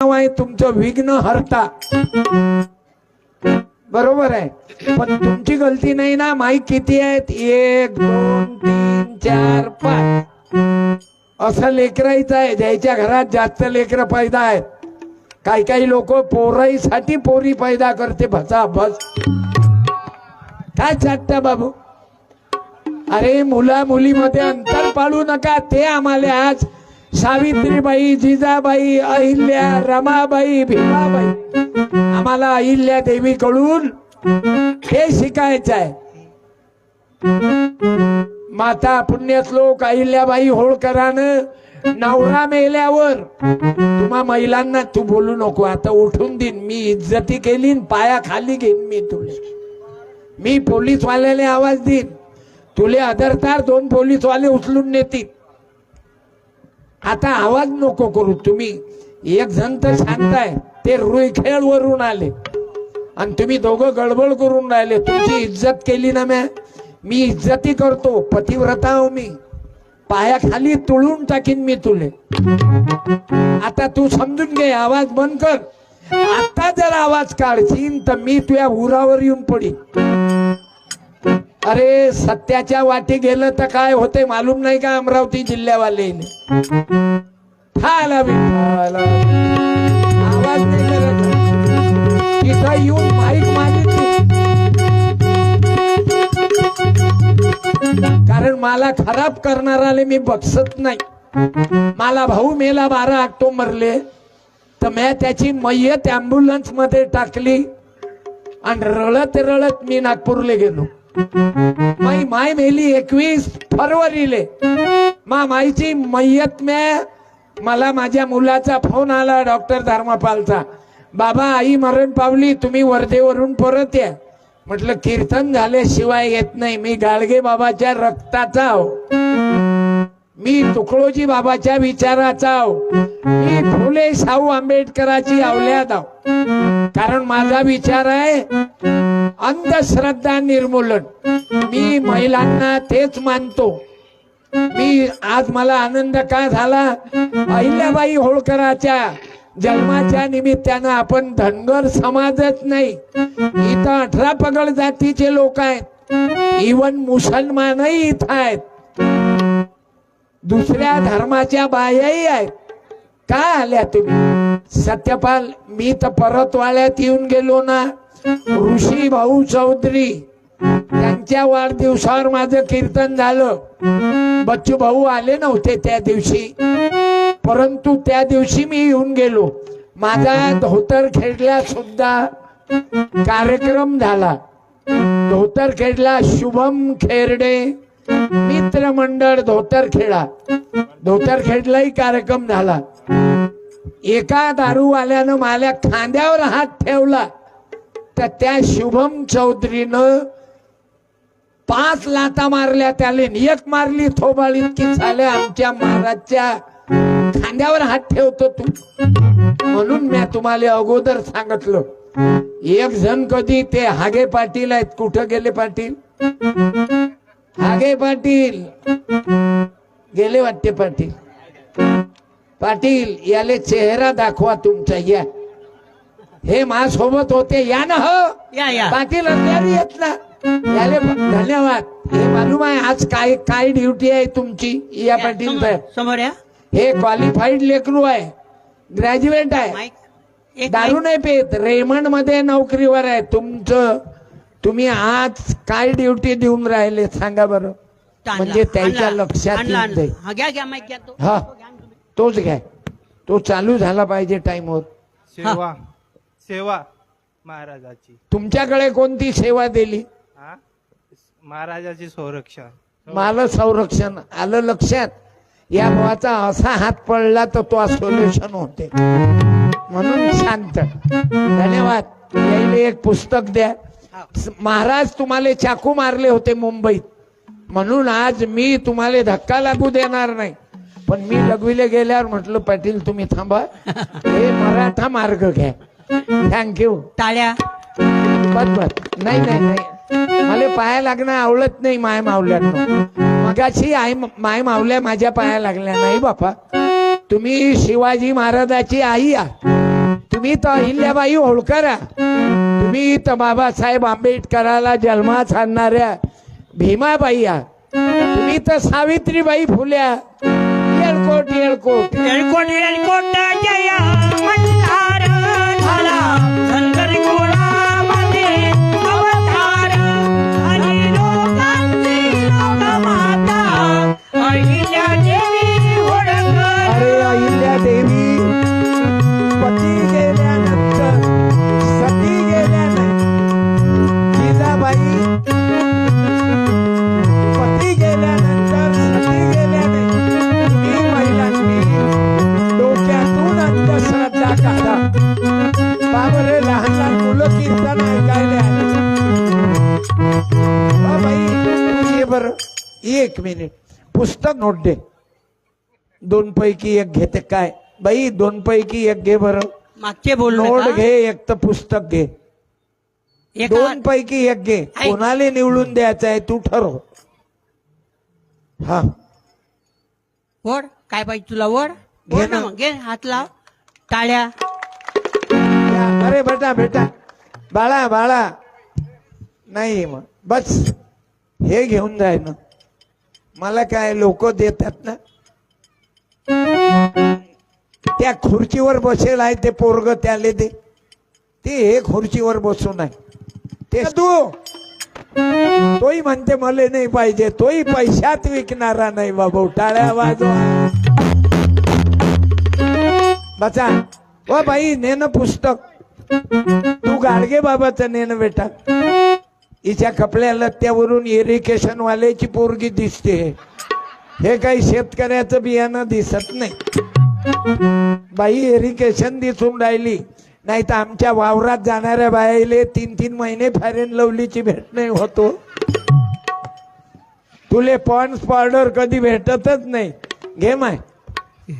नाव आहे तुमचं विघ्न हरता. बरोबर आहे. पण तुमची गलती नाही ना माईक किती आहेत? एक दोन तीन चार पाच. असं लेकरायचं आहे. ज्याच्या घरात जास्त लेकर पैदा आहेत. काही काही लोक पोराईसाठी पोरी पैदा करते. भसा भस. काय चाटता बाबू? अरे मुला मुलीमध्ये अंतर पाळू नका. ते आम्हाला आज सावित्रीबाई जिजाबाई अहिल्या रमाबाई भीमाबाई. आम्हाला अहिल्या देवीकडून हे शिकायचं आहे माता पुण्यश्लोक अहिल्याबाई होळकरानं नवरा मेल्यावर तुम्हा महिलांना तू बोलू नको आता उठून देईन मी इज्जती केली पाया खाली घेईन मी तुले. मी पोलीसवाल्याला आवाज देईन. तुले अदरतार दोन पोलीसवाले उचलून नेतील. आता आवाज नको करू. तुम्ही एक जण तर शांत आहे ते रुईखेळ वरून आले. आणि तुम्ही दोघं गडबड करून राहिले. तुमची इज्जत केली ना म्या? मी इज्जती करतो. पतिव्रता हो मी. पायाखाली तुळून टाकीन मी तुले. आता तू समजून घे आवाज बंद कर. आता जर आवाज काढशील तर मी तुझ्या उरावर येऊन पडी अरे सत्याच्या वाटी गेलं तर काय होते मालूम नाही का अमरावती जिल्ह्यावाले आला आवाज तिथं येऊन माहीत मागितली. कारण मला खराब करणाराले मी बक्षत नाही. मला भाऊ मेला बारा ऑक्टोबरले. तर मी त्याची मय्यत अँब्युलन्समध्ये टाकली. आणि रळत रळत मी नागपूरला गेलो. माई माय मेली एकवीस फरवरीले. मा माईची मय्यत मे मला माझ्या मुलाचा फोन आला डॉक्टर धर्मपालचा. बाबा आई मरण पावली तुम्ही वर्धेवरून परत या. म्हटलं कीर्तन झाल्याशिवाय येत नाही. मी गाडगे बाबाच्या रक्ताचा आहो. मी तुकडोजी बाबाच्या विचाराचा आहो. मी फुले शाहू आंबेडकराची आवल्यात आहो. कारण माझा विचार आहे अंधश्रद्धा निर्मूलन. मी महिलांना तेच मानतो. मी आज मला आनंद का झाला? अहिल्याबाई होळकराच्या जन्माच्या निमित्तानं आपण धनगर समाजच नाही इथं अठरा पगड जातीचे लोक आहेत. इवन मुसलमानही इथं आहेत. दुसऱ्या धर्माच्या बायाही आहेत. का आल्या तुम्ही? सत्यपाल मी तर परतवाड्यात येऊन गेलो ना. ऋषी भाऊ चौधरी त्यांच्या वाढदिवसावर माझं कीर्तन झालं. बच्चू भाऊ आले नव्हते त्या दिवशी. परंतु त्या दिवशी मी येऊन गेलो. माझा धोतर खेळला सुद्धा कार्यक्रम झाला. धोतर खेळला शुभम खेरडे मित्र मंडळ धोतर खेळा धोतर खेळलाही कार्यक्रम झाला. एका दारूवाल्यानं माझ्या खांद्यावर हात ठेवला. तर त्या शुभम चौधरीनं पाच लाता मारल्या त्याले एक मारली थोबाळी की झाल्या आमच्या महाराजच्या खांद्यावर हात ठेवतो तू. म्हणून मी तुम्हाला अगोदर सांगितलं एक जण कधी ते हागे पाटील आहेत कुठं गेले पाटील? हागे पाटील गेले वाटते पाटील? पाटील याले चेहरा दाखवा तुमचा या. हे माझ्यासोबत होते या ना हो? या या. पाटील अंधारी येत ना? याले धन्यवाद. हे मालूम आहे आज काय काय ड्युटी आहे तुमची? या पाटील साहेब समोर या. हे क्वालिफाईड लेकरू आहे. ग्रॅज्युएट आहे. एक दारू नाही पेत. रेमंडमध्ये नोकरीवर आहे. तुमचं तुम्ही आज काय ड्युटी देऊन राहिले सांगा बरं. म्हणजे त्याच्या लक्षात. हा, हा. तोच घ्या. तो चालू झाला पाहिजे टाइमवर सेवा. सेवा महाराजाची. तुमच्याकडे कोणती सेवा दिली? हा? महाराजाची संरक्षण. मला संरक्षण आलं लक्षात. या भावाचा असा हात पडला तर तो सोल्युशन होते. म्हणून शांत. धन्यवाद. यायला एक पुस्तक द्या. महाराज तुम्हाला चाकू मारले होते मुंबईत. म्हणून आज मी तुम्हाला धक्का लागू देणार नाही. पण मी लघवीला गेल्यावर म्हटलं पाटील तुम्ही थांबा. हे मराठा मार्ग घ्या. थँक्यू टाळ्या. बस बस. नाही नाही नाही. मला पाया लागणं आवडत नाही माय मावल्यानं मगाशी आई माय मावल्या माझ्या पाया लागल्या. नाही बापा. तुम्ही शिवाजी महाराजाची आई आहात. तुम्ही तर अहिल्याबाई होळकर. तुम्ही तर बाबासाहेब आंबेडकराला जन्मात आणणाऱ्या भीमाबाई आहात. तुम्ही तर सावित्रीबाई फुल्या येळकोट येळकोट. एळकोट एळकोट नोट. दे दोन पैकी एक घेते काय? बाई दोन पैकी एक घे बरं. मागचे बोलू नोट. घे एक तर पुस्तक घे. एका दोन पैकी एक घे. कोणाला निवडून द्यायचं आहे तू ठरव. हा. वड काय पाहिजे तुला वड घे ना. मग. घे हात लाव. टाळ्या. अरे बेटा बेटा. बाळा बाळा. नाही मग. बस. हे घेऊन जाय ना. मला काय लोक देतात ना? त्या खुर्चीवर बसेल आहे ते पोरग त्याले दे. ते हे खुर्चीवर बसून आहे. ते तू. तोही म्हणते मला नाही पाहिजे. तोही पैशात विकणारा नाही बाबा. टाळ्या वाजवा. बचा ओ बाई नेन पुस्तक. तू गाडगे बाबाचं नेन बेटा. हिच्या कपड्या लत्त्यावरून इरिगेशन वाल्याची पोरगी दिसते. हे काही शेतकऱ्याचं बियाणं दिसत नाही. बाई इरिगेशन दिसून राहिली. नाही तर आमच्या वावरात जाणाऱ्या बाईले तीन तीन महिने फॅरेन लवलीची भेट नाही होतो. तुले पॉन्स पावडर कधी भेटतच नाही. घे माय.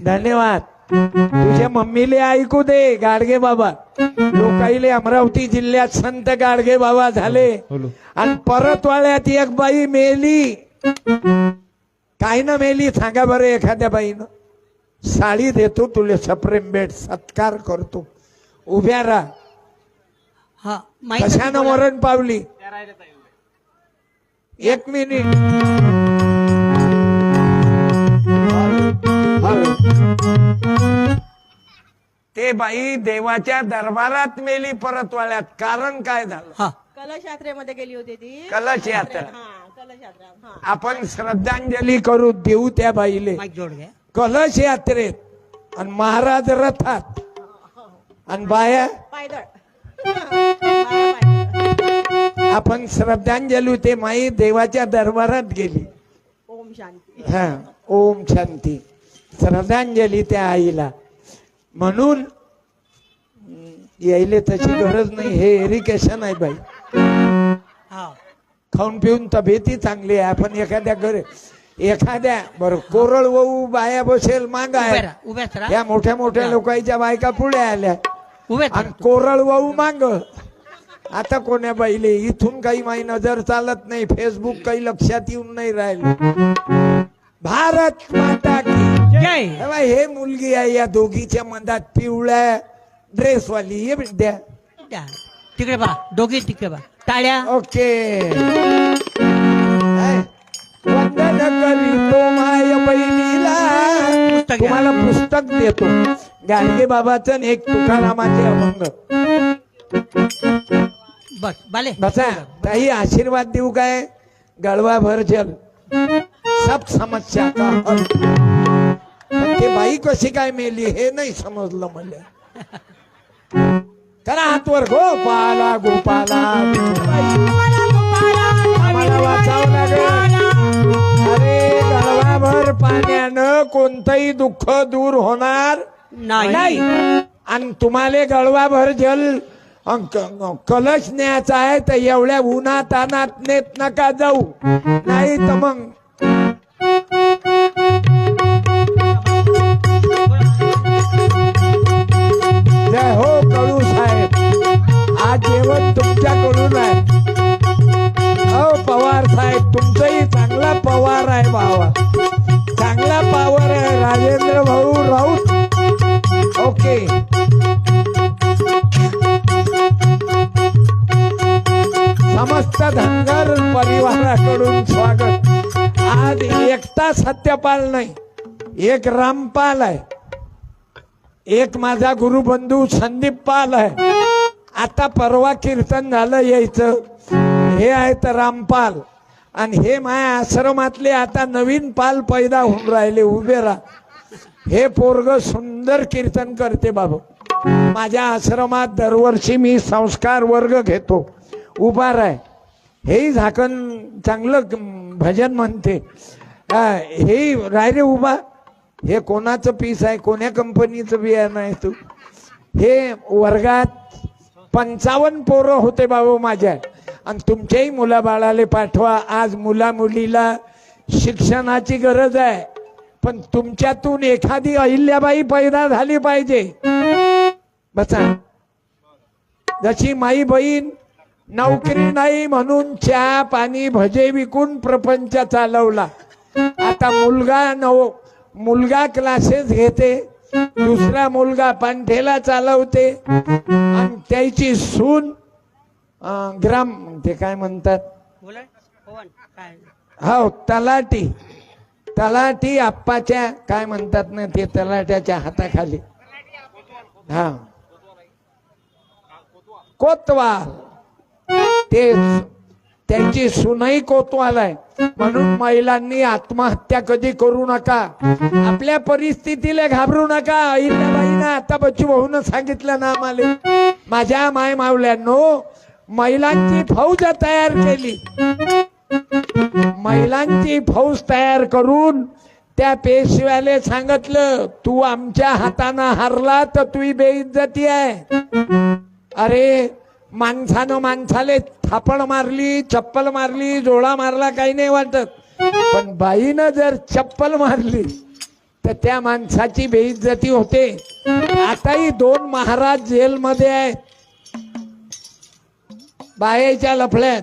धन्यवाद. तुझ्या मम्मीले ऐकू दे गाडगे बाबा. लोकाईले अमरावती जिल्ह्यात संत गाडगे बाबा झाले. आणि परत वाळ्यात एक बाई मेली. काय ना मेली? सांगा बरं एखाद्या बाईनं. साडी देतो तुले सप्रेम बेड सत्कार करतो. उभ्या राहा. हा कशानं मरण पावली? एक मिनिट. ते बाई देवाच्या दरबारात मेली परतवाड्यात कारण काय झालं? हा. कलश यात्रेमध्ये गेली होती ती. कलश यात्रा हा कलश यात्रा हा. आपण श्रद्धांजली करू देऊ त्या बाईले. माईक जोड घ्या. कलश यात्रेत आणि महाराज रथात. आणि बाया? पायदळ. बाया पायदळ. आपण श्रद्धांजली ते माई देवाच्या दरबारात गेली. ओम शांती. हा ओम शांती. श्रद्धांजली त्या आईला. म्हणून यायले तशी गरज नाही. हे एरिकेशन आहे बाई. हा. खाऊन पिऊन तब्येती चांगली आहे. आपण एखाद्या घर एखाद्या बरं कोरळ वहू बाया बसेल माग आहे राहा उभ्याच राहा. या मोठ्या मोठ्या लोकांच्या बायका पुढे आल्या. उभ्याच आणि. कोरळ वाहू मांग. आता कोण्या बाईले इथून काही माई नजर चालत नाही. फेसबुक काही लक्षात येऊन नाही राहिलं. भारत माता की जय हे मुलगी आहे या दोघीच्या मधात पिवळ्या ड्रेसवाली ये द्या द्या. तिकडे बा दोघे तिकडे बा टाळ्या. ओके. हाय. वंदन करीतो माय बहिणीला. पुस्तक घ्या. तुम्हाला पुस्तक देतो. गाडगे बाबाचं आणि एक तुकारामाचे अभंग. बस बाले. बसा. ताई आशीर्वाद देऊ काय? गळवा भर जल. सब समस्या का हल? ते बाई कशी काय मेली? हे नाही समजलं मला. करा हातवर गोपाला गोपाला अरे गळवाभर पाण्यानं कोणतंही दुःख दूर होणार नाही. आणि तुम्हाला गळवाभर जल कलश न्यायचा आहे तर एवढ्या उन्हात अनात नेत नका जाऊ. नाही तर मग एकटा नाही एक रामपाल आहे. एक माझा गुरुबंधू संदीप पाल आहे. आता परवा कीर्तन झालं यायचं. हे आहेत रामपाल. आणि हे माया आश्रमातले आता नवीन पाल पैदा होऊन राहिले उभे राहा. हे पोरग सुंदर कीर्तन करते बाबू. माझ्या आश्रमात दरवर्षी मी संस्कार वर्ग घेतो. उभा राय हेही झाकण चांगलं भजन म्हणते. हा, हे राय रे उभा हे कोणाचं पीस आहे कोण्या कंपनीचं बियाणं आहे तू? हे वर्गात पंचावन्न पोरं होते बाबा माझ्या. आणि तुमच्याही मुलाबाळाला पाठवा. आज मुला मुलीला शिक्षणाची गरज आहे. पण तुमच्यातून एखादी अहिल्याबाई पैदा झाली पाहिजे. बसा. जशी माई बहीण नोकरी नाही म्हणून चहा पाणी भजे विकून प्रपंच चालवला. आता मुलगा नव मुलगा क्लासेस घेते दुसरा मुलगा पांठेला चालवते आणि त्याची सून ग्राम ते काय म्हणतात? हो तलाटी तलाटी आप्पाच्या काय म्हणतात ना ते तलाट्याच्या हाताखाली. हा. कोतवाल. ते त्यांची सुनई कोतवाल आहे. म्हणून महिलांनी आत्महत्या कधी करू नका. आपल्या परिस्थितीला घाबरू नका. अहिल्याबाईनं आता बच्चू भाऊन सांगितलं ना आम्हाला. माझ्या माय मावल्यांनो महिलांची फौज तयार केली. महिलांची फौज तयार करून त्या पेशव्याले सांगितलं तू आमच्या हातानं हारला तर तुझी बेइज्जती आहे. अरे माणसानं माणसाले थापण मारली चप्पल मारली जोळा मारला काही नाही वाटत. पण बाईनं जर चप्पल मारली तर त्या माणसाची बेइज्जती होते. आताही दोन महाराज जेलमध्ये आहेत. बायाच्या लफड्यात.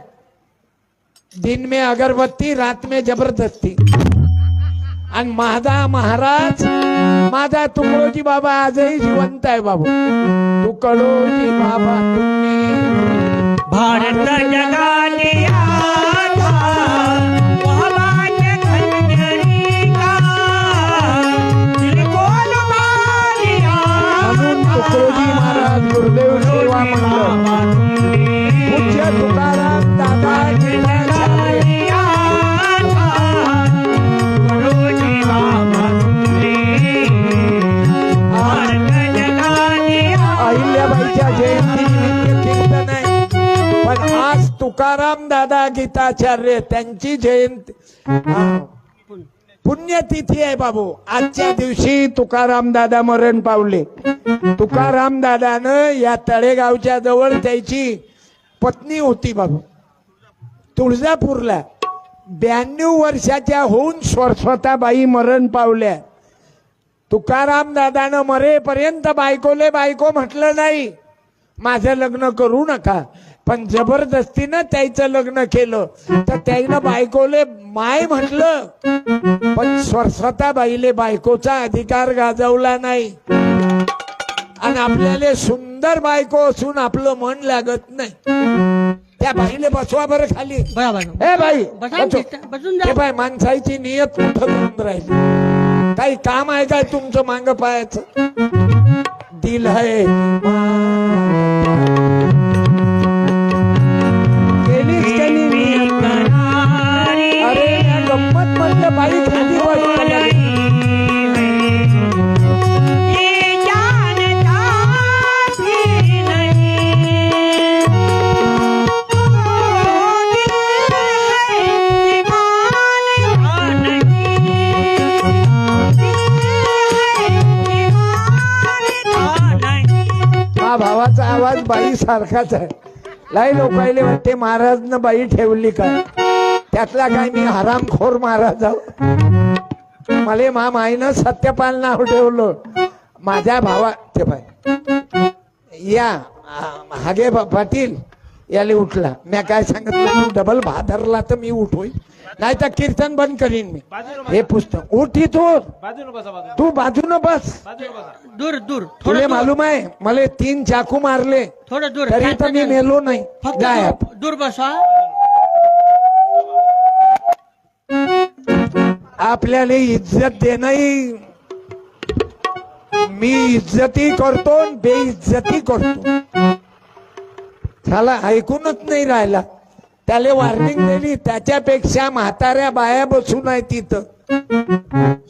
दिन में अगरबत्ती रात में जबरदस्ती. आणि माझा महाराज माझा तुकडोजी बाबा आजही जिवंत आहे बाबू. तुकडोजी बाबा तुम्ही भारत जगाने महाराज गुरुदेव सेवा मंडळ. तुकाराम दादा गीताचार्य त्यांची जयंती. पुण्यतिथी आहे बाबू. आजच्या दिवशी तुकाराम दादा मरण पावले. तुकाराम दादानं या तळेगावच्या जवळ त्याची पत्नी होती बाबू. तुळजापूरला ब्याण्णव वर्षाच्या होऊन स्वतःबाई मरण पावल्या. तुकाराम दादानं मरेपर्यंत बायकोले बायको म्हटलं नाही. माझं लग्न करू नका. पण जबरदस्तीनं त्याचं लग्न केलं. तर त्यानं बायकोले माय म्हटलं पण स्वतः बाईले बायकोचा अधिकार गाजवला नाही. आणि आपल्याला सुंदर बायको असून आपलं मन लागत नाही. त्या बाईले बसवा बरं खाली. हे बाई. हे बाई माणसाची नियत कुठं होऊन राहिली? काही काम आहे काय तुमचं मांग पायाचं? दिल है बाई सारखाच आहे. लाई लोकायले वाटते महाराजनं बाई ठेवली का? त्यातला काय मी हरामखोर महाराज मला मा माईनं सत्यपाल नाव ठेवलं. माझ्या भावा ते भाई या हागे पाटील याले उठला. मी काय सांगितलं डबल भादरला तर मी उठोय. नाही तर कीर्तन बंद करीन मी. हे पुस्तक. उठ इथून. बाजूला तू बाजूनं बस. दूर दूर. तुले. मालूम आहे मला तीन चाकू मारले. थोडं दूर. तरी तर मी मेलो नाही. फक्त गायब. दूर- बसा. आपल्याला इज्जत देणं मी इज्जती करतो आणि बेइज्जती करतो. त्याला ऐकूनच नाही राहिला. त्याला वॉर्निंग दिली त्याच्यापेक्षा म्हाताऱ्या बाया बसून आहे तिथं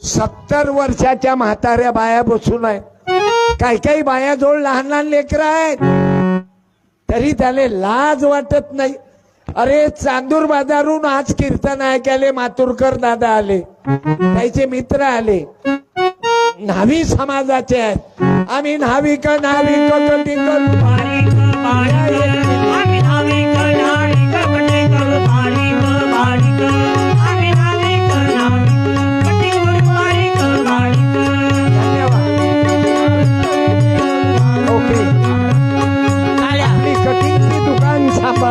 सत्तर वर्षाच्या म्हाताऱ्या बाया बसून आहेत काही काही बाया जवळ लहान लहान लेकरं आहेत. तरी त्याला लाज वाटत नाही. अरे चांदूर बाजारून आज कीर्तन ऐकायले मातुरकर दादा आले. त्याचे मित्र आले. न्हावी समाजाचे आहेत. आम्ही न्हाविक नाविक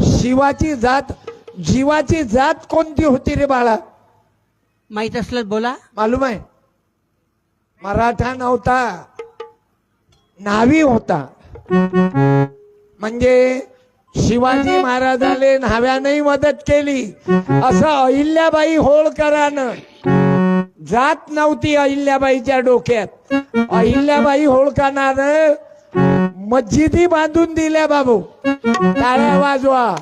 शिवाची जात जीवाची जात कोणती होती रे बाळा? माहीत असलं बोला. मालूम आहे? मराठा नव्हता नावी होता. म्हणजे शिवाजी महाराजाले न्हाव्यानंही मदत केली. असं अहिल्याबाई होळकरानं. जात नव्हती अहिल्याबाईच्या डोक्यात. अहिल्याबाई होळकरानं मस्जिदी बांधून दिल्या बाबू. टाळ्या वाजवा.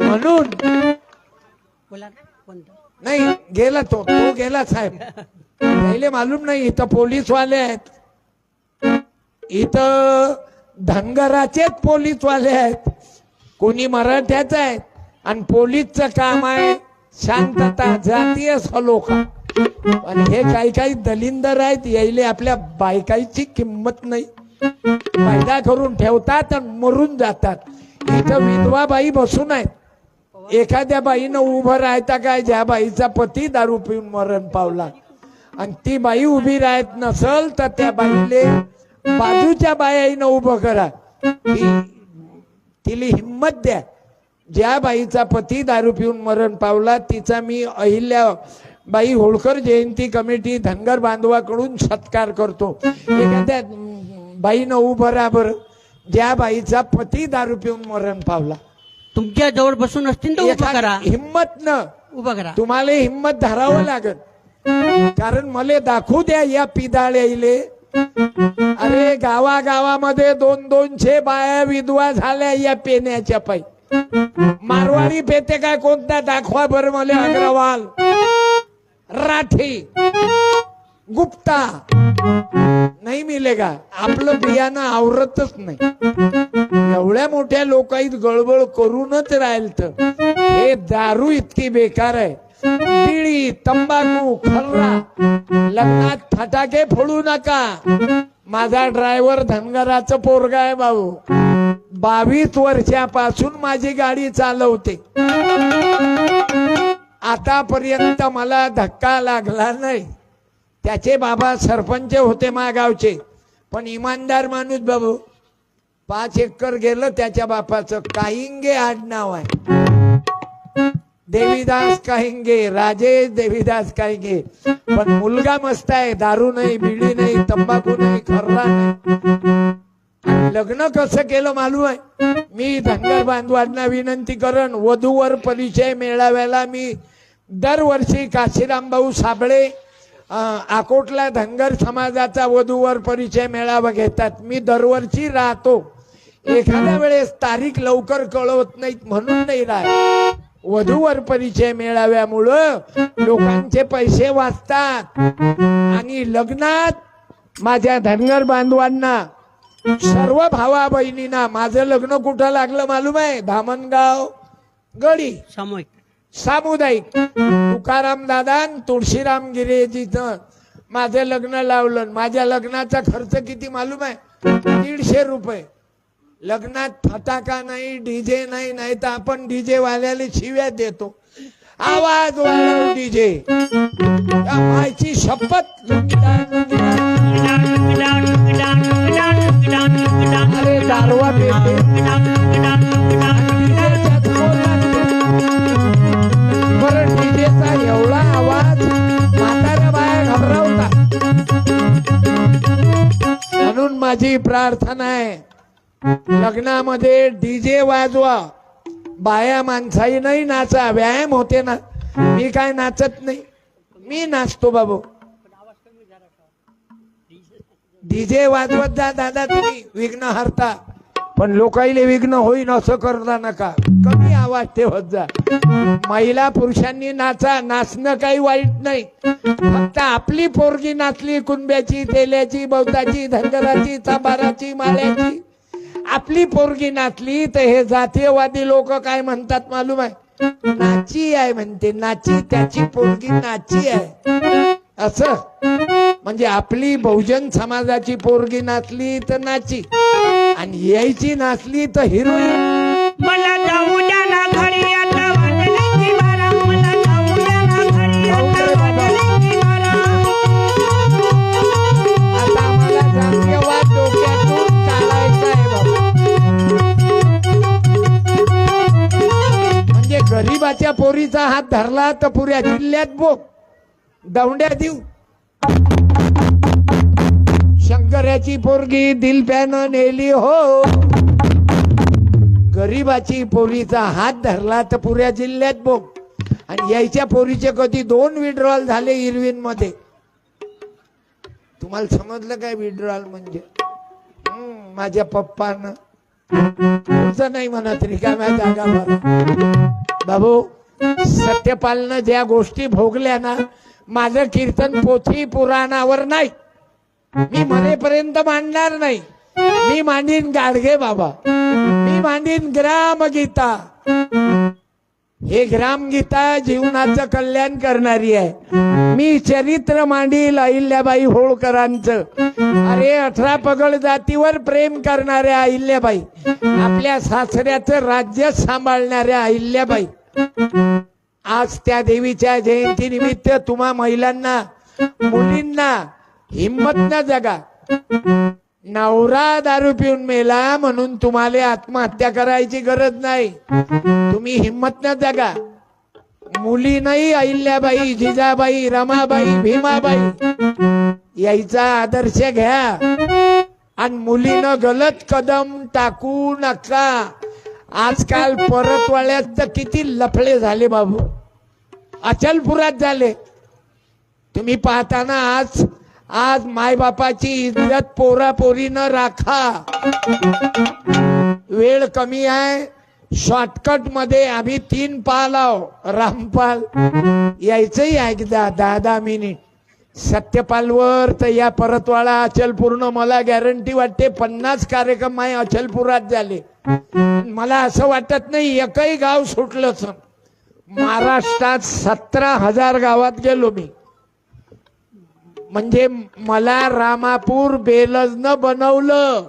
म्हणून. बोला ना, कोणतं नाही गेला तो. तो गेला साहेब. पहिले मालूम नाही इथं पोलीस वाले आहेत. इथं धनगराचेच पोलीस वाले आहेत. कोणी मराठ्याच आहेत. आणि पोलीसचं काम आहे शांतता जातीय सलोखा. पण हे काही काही दलिंदर आहेत यायले आपल्या बायकाईची किंमत नाही. फायदा करून ठेवतात आणि मरून जातात. इथं विधवा बाई बसून आहेत. एखाद्या बाईनं उभं राहता काय? ज्या बाईचा पती दारू पिऊन मरण पावला. आणि ती बाई उभी राहत नसल तर त्या बाईले बाजूच्या बाईनं उभं करा. तिला हिंमत द्या. ज्या बाईचा पती दारू पिऊन मरण पावला तिचा मी अहिल्या बाई होळकर जयंती कमिटी धनगर बांधवाकडून सत्कार करतो. एखाद्या अं, बाईनं उभं राहा बरं. ज्या बाईचा पती दारू पिऊन मरण पावला. तुमच्या जवळ बसून असतील तर उभं करा. हिंमत न. उभं करा. तुम्हाला हिंमत धरावं लागत कारण मला दाखवू द्या या पिदाळ्याले अरे गावागावामध्ये दोन दोनशे बाया विधवा झाल्या या पेण्याच्या पायी. मारवाडी पेते काय कोणता दाखवा बरं मला अग्रवाल. राठी. गुप्ता. नाही मिलेगा आपलं बियाणं आवरतच नाही. एवढ्या मोठ्या लोकाईत गळबळ करूनच राहील तर हे दारू इतकी बेकार आहे. बिळी तंबाखू खर्रा लग्नात फटाके फोडू नका. माझा ड्रायव्हर धनगराचं पोरगा आहे भाऊ. बावीस वर्षापासून माझी गाडी चालवते. आतापर्यंत मला धक्का लागला नाही. त्याचे बाबा सरपंच होते मागावचे पण इमानदार माणूस बाबू. पाच एकर गेलं त्याच्या बापाचं. काहिंगे आडनाव आहे. देवीदास काहिंगे राजेश देवीदास काहिंगे. पण मुलगा मस्त आहे दारू नाही बिडी नाही तंबाखू नाही खर्रा नाही. लग्न कसं केलं मालूम आहे? मी धनगर बांधवांना विनंती करण वधूवर परिचय मेळाव्याला मी दरवर्षी काशीराम भाऊ साबळे आकोटला अकोटला धनगर समाजाचा वधूवर परिचय मेळावा घेतात. मी दरवर्षी राहतो. एखाद्या वेळेस तारीख लवकर कळवत नाहीत म्हणून नाही राहत. वधूवर परिचय मेळाव्यामुळं लोकांचे पैसे वाचतात. आणि लग्नात माझ्या धनगर बांधवांना सर्व भावा बहिणींना माझं लग्न कुठं लागलं मालूम आहे? धामणगाव गडी. सामूहिक. सामुदायिक तुकाराम दादा तुळशीराम गिरेजीचं माझं लग्न लावलं. माझ्या लग्नाचा खर्च किती मालूम आहे? दीडशे रुपये. लग्नात फटाका नाही डीजे नाही नाही तर आपण डीजे वाल्याला शिव्या देतो. आवाज वाढव डीजे मायची शपथ अरे दारवा पेटे बरं एवढा आवाज म्हाताऱ्या बाया घबरावता. म्हणून माझी प्रार्थना आहे लग्नामध्ये डीजे वाजवा. बाया माणसाही नाही नाचा व्यायाम होते ना. मी काय नाचत नाही. मी नाचतो बाबू. डीजे वाजवत जा दादा तुम्ही विघ्न हरता. पण लोकाईले विघ्न होईन असं करता नका. कमी वाजते होत जा महिला पुरुषांनी नाचा नाचणं काही वाईट नाही. फक्त आपली पोरगी नाचली कुंब्याची तेल्याची बौद्धाची धनगराची चाबाराची माळ्याची आपली पोरगी नाचली तर हे जातीयवादी लोक काय म्हणतात मालूम आहे? नाची आहे म्हणते नाची त्याची पोरगी नाची आहे. असं. म्हणजे आपली बहुजन समाजाची पोरगी नाचली तर नाची. आणि यायची नाचली तर हिरोईन. मला जाऊ द्या. म्हणजे गरीबाच्या पोरीचा हात धरला तर पुऱ्या जिल्ह्यात बोक दौंड्या देऊ. शंकराची पोरगी दिलप्यानं नेली हो. गरीबाची पोरीचा हात धरला तर पुऱ्या जिल्ह्यात बघ. आणि यायच्या पोरीचे कधी दोन विड्रॉल झाले इरविनमध्ये. तुम्हाला समजलं काय विड्रॉल म्हणजे? माझ्या पप्पानं. तुझं नाही म्हणत रिकाम्या जागा बाबू सत्यपालनं ज्या गोष्टी भोगल्या ना माझं कीर्तन पोथी पुराणावर नाही. मी मरेपर्यंत मांडणार नाही. मी मांडीन गाडगे बाबा. मी मांडीन ग्रामगीता. हे ग्रामगीता जीवनाचं कल्याण करणारी आहे. मी चरित्र मांडील अहिल्याबाई होळकरांचं. अरे अठरा पगड जातीवर प्रेम करणाऱ्या अहिल्याबाई. आपल्या सासऱ्याचं राज्य सांभाळणाऱ्या अहिल्याबाई. आज त्या देवीच्या जयंती निमित्त तुम्हा महिलांना मुलींना हिंमत न जगा. नवरा दारू पिऊन मेला म्हणून तुम्हाला आत्महत्या करायची गरज नाही. तुम्ही हिम्मत न जगा. मुली नाही अहिल्याबाई जिजाबाई रमाबाई भीमाबाई. यायचा आदर्श घ्या. आणि मुलीनं गलत कदम टाकू नका. आजकाल परतवाड्यात तर किती लफळे झाले बाबू. अचलपुरात झाले. तुम्ही पाहताना आज आज मायबापाची इज्जत पोरापोरी न राखा. वेळ कमी आहे. शॉर्टकटमध्ये आम्ही तीन पाल आहो. रामपाल. यायचंही एकदा दहा दहा मिनिट सत्यपालवर तर या परतवाडा अचलपूर्ण मला गॅरंटी वाटते पन्नास कार्यक्रम आहे अचलपुरात झाले. मला असं वाटत नाही एकही गाव सुटलंच. महाराष्ट्रात सतरा हजार गावात गेलो मी. म्हणजे मला रामापूर बेलजनं बनवलं.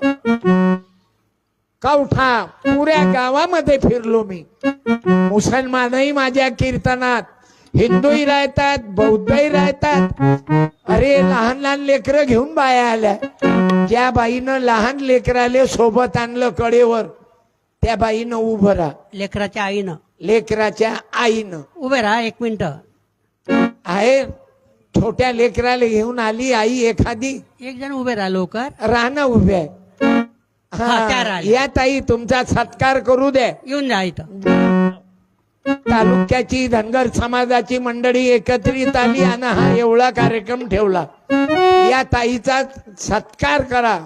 कवठा पुऱ्या गावामध्ये फिरलो मी. मुसलमानही माझ्या कीर्तनात हिंदूही राहतात बौद्धही राहतात. अरे लहान लहान लेकरं घेऊन बाया आल्या. ज्या बाईनं लहान लेकराले सोबत आणलं कडेवर त्या बाईनं उभं राहा. लेकराच्या आईनं. लेकराच्या आईनं. उभे राहा एक मिनिट. आहे? छोट्या लेकराला घेऊन आली आई एखादी. एक जण उभे राहा लवकर. राहणं उभे आहे. हा, त्या हा, राहिल्या. या ताई तुमचा सत्कार करू द्या. येऊन जा इथं. तालुक्याची धनगर समाजाची मंडळी एकत्रित आली आणि हा एवढा कार्यक्रम ठेवला. या ताईचा सत्कार करा.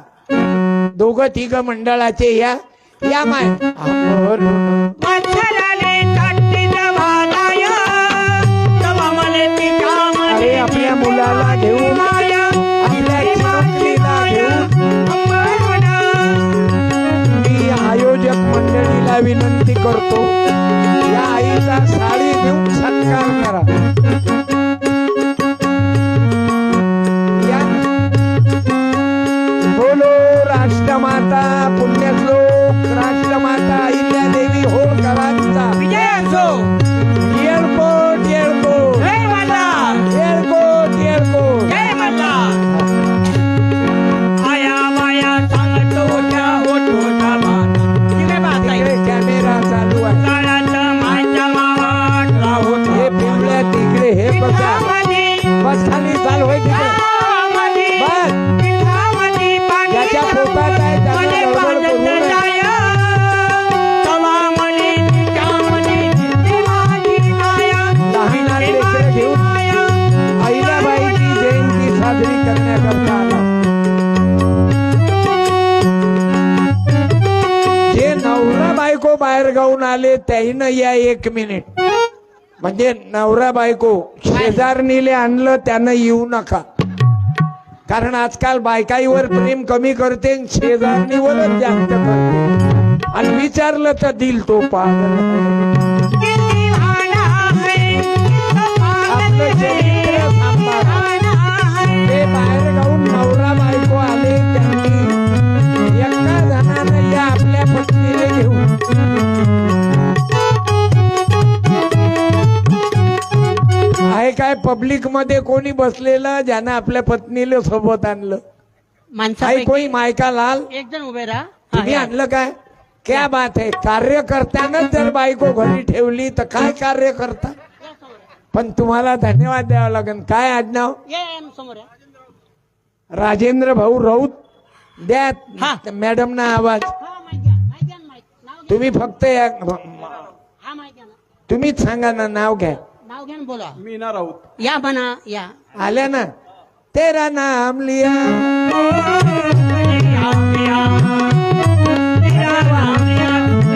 दोघं तिघ मंडळाचे या. या माय माया, आपल्या मी आयोजक मंडळीला विनंती करतो या आईचा साडी घेऊन सत्कार करा. बोलो राष्ट्रमाता पुण्य एक मिनिट. म्हणजे नवरा बायको शेजारणीले आणलं त्यानं येऊ नका. कारण आजकाल बायकाईवर प्रेम कमी करते आणि शेजारणीवरच जास्त करते. आणि विचारलं तर दिल तो पागल. काय पब्लिकमध्ये कोणी बसलेलं ज्यानं आपल्या पत्नीला सोबत आणलं? माणसापैकी कोणी मायका लाल? एक जण उभे राहा. हा, तुम्ही. आणलं काय? क्या बात आहे कार्यकर्त्यानं जर बायको घरी ठेवली तर काय कार्य करता पण तुम्हाला धन्यवाद द्यावा लागेल. काय आडनाव? ये, ये, समोर या. राजेंद्र भाऊ राऊत. द्या. मॅडम ना आवाज. हा, माहीत माहीत ना, माहीत. नाव घ्या. तुम्ही फक्त या हा, माहीत घ्या ना. तुम्हीच सांगा ना नाव घ्या. नाव घ्या ना, बोला मीना राऊत या म्हणा या. आल्या ना तेरा नाम लिया.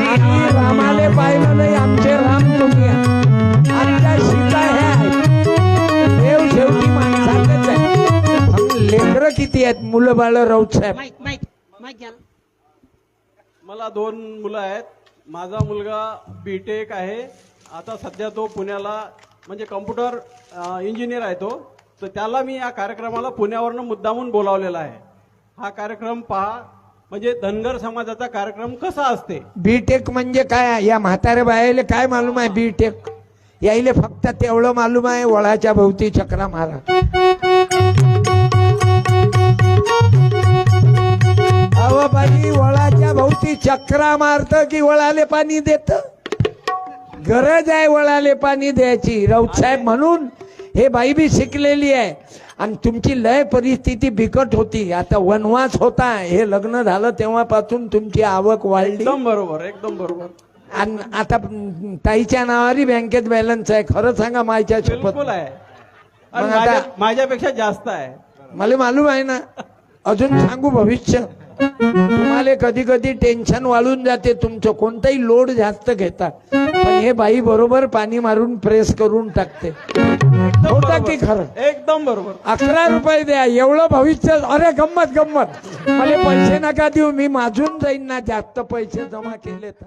आम्ही रामाले पाहिलं नाही आमचे राम तुम्ही आहे. आमच्या सीता ह्या आहेत. देव शेवटी माणसातच आहे पण लेकरं किती आहेत? मुलं बाळ राऊत साहेब. घ्या. ना. मला दोन मुलं आहेत. माझा मुलगा बी टेक आहे. आता सध्या तो पुण्याला म्हणजे कम्प्युटर इंजिनियर आहे तो. तर त्याला मी या कार्यक्रमाला पुण्यावरनं मुद्दामून बोलावलेला आहे. हा कार्यक्रम पहा. म्हणजे धनगर समाजाचा कार्यक्रम कसा असते? बीटेक म्हणजे काय? या म्हाताऱ्या बायाले काय मालूम आहे बीटेक यायले फक्त तेवढं मालूम आहे वळाच्या भोवती चक्रा मारा. अव बाई वळाच्या भोवती चक्रा मारत की वळाले पाणी देतं? गरज आहे वळाले पाणी द्यायची. राऊत साहेब म्हणून हे बाई बी शिकलेली आहे. आणि तुमची लय परिस्थिती बिकट होती. आता वनवास होता. हे लग्न झालं तेव्हापासून तुमची आवक वाढली. एकदम बरोबर एकदम बरोबर. आणि आता ताईच्या नावारी बँकेत बॅलन्स आहे. खरं सांगा मायच्या शपथ माझ्या- माझ्यापेक्षा जास्त आहे. मला मालूम आहे ना. अजून सांगू भविष्य. तुम्हाला कधी कधी टेन्शन वाढून जाते. तुमचं कोणताही लोड जास्त घेता पण हे बाई बरोबर पाणी मारून प्रेस करून टाकते. होता की. खरं? एकदम बरोबर. अकरा रुपये द्या. एवढं भविष्य अरे गंमत गंमत. मला पैसे नका देऊ. मी माजून जाईन ना. जास्त पैसे जमा केले तर